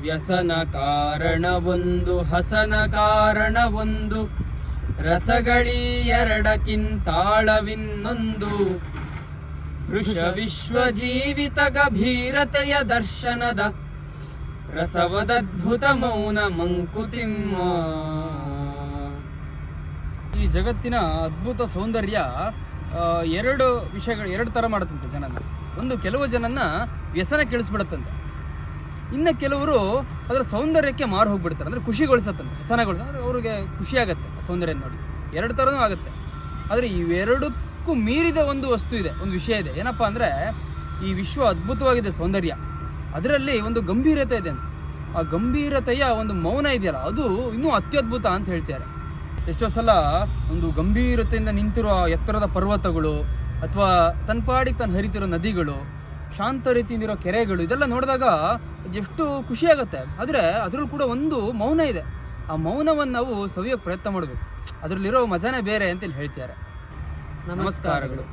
ವ್ಯಸನ ಕಾರಣವೊಂದು, ಹಸನ ಕಾರಣವೊಂದು, ರಸಗಳಿ ಎರಡಕ್ಕಿಂತಾಳವಿನ್ನೊಂದು. ವೃಷ ವಿಶ್ವ ಜೀವಿತ ಗಭೀರತೆಯ ದರ್ಶನದ ರಸವದದ್ಭುತ ಮೌನ ಮಂಕುತಿಮ್ಮ. ಈ ಜಗತ್ತಿನ ಅದ್ಭುತ ಸೌಂದರ್ಯ ಎರಡು ವಿಷಯಗಳು, ಎರಡು ಥರ ಮಾಡುತ್ತಂತೆ ಜನನ. ಒಂದು, ಕೆಲವು ಜನನ್ನ ವ್ಯಸನ ಕೇಳಿಸ್ಬಿಡತ್ತಂತೆ ಇನ್ನು ಕೆಲವರು ಅದರ ಸೌಂದರ್ಯಕ್ಕೆ ಮಾರು ಹೋಗ್ಬಿಡ್ತಾರೆ. ಅಂದರೆ ಖುಷಿಗೊಳಿಸತ್ತಂತೆ ಹಸನಗೊಳಿಸ ಅಂದರೆ ಅವ್ರಿಗೆ ಖುಷಿ ಆಗುತ್ತೆ ಆ ಸೌಂದರ್ಯ ನೋಡಿ. ಎರಡು ಥರನೂ ಆಗುತ್ತೆ. ಆದರೆ ಇವೆರಡಕ್ಕೂ ಮೀರಿದ ಒಂದು ವಸ್ತು ಇದೆ, ಒಂದು ವಿಷಯ ಇದೆ. ಏನಪ್ಪ ಅಂದರೆ ಈ ವಿಶ್ವ ಅದ್ಭುತವಾಗಿದೆ ಸೌಂದರ್ಯ. ಅದರಲ್ಲಿ ಒಂದು ಗಂಭೀರತೆ ಇದೆ ಅಂತ. ಆ ಗಂಭೀರತೆಯ ಒಂದು ಮೌನ ಇದೆಯಲ್ಲ, ಅದು ಇನ್ನೂ ಅತ್ಯದ್ಭುತ ಅಂತ ಹೇಳ್ತಾರೆ. ಎಷ್ಟೋ ಸಲ ಒಂದು ಗಂಭೀರತೆಯಿಂದ ನಿಂತಿರೋ ಎತ್ತರದ ಪರ್ವತಗಳು ಅಥವಾ ತನ್ನ ಪಾಡಿಗೆ ತಾನು ಹರಿತಿರೋ ನದಿಗಳು ಶಾಂತ ರೀತಿಯಿಂದಿರೋ ಕೆರೆಗಳು, ಇದೆಲ್ಲ ನೋಡಿದಾಗ ಎಷ್ಟು ಖುಷಿಯಾಗುತ್ತೆ ಆದರೆ ಅದರಲ್ಲೂ ಕೂಡ ಒಂದು ಮೌನ ಇದೆ. ಆ ಮೌನವನ್ನು ನಾವು ಸವಿಯೋಕ್ಕೆ ಪ್ರಯತ್ನ ಮಾಡಬೇಕು. ಅದರಲ್ಲಿರೋ ಮಜಾನೇ ಬೇರೆ ಅಂತ ಇಲ್ಲಿ ಹೇಳ್ತಾರೆ ನಮಸ್ಕಾರಗಳು.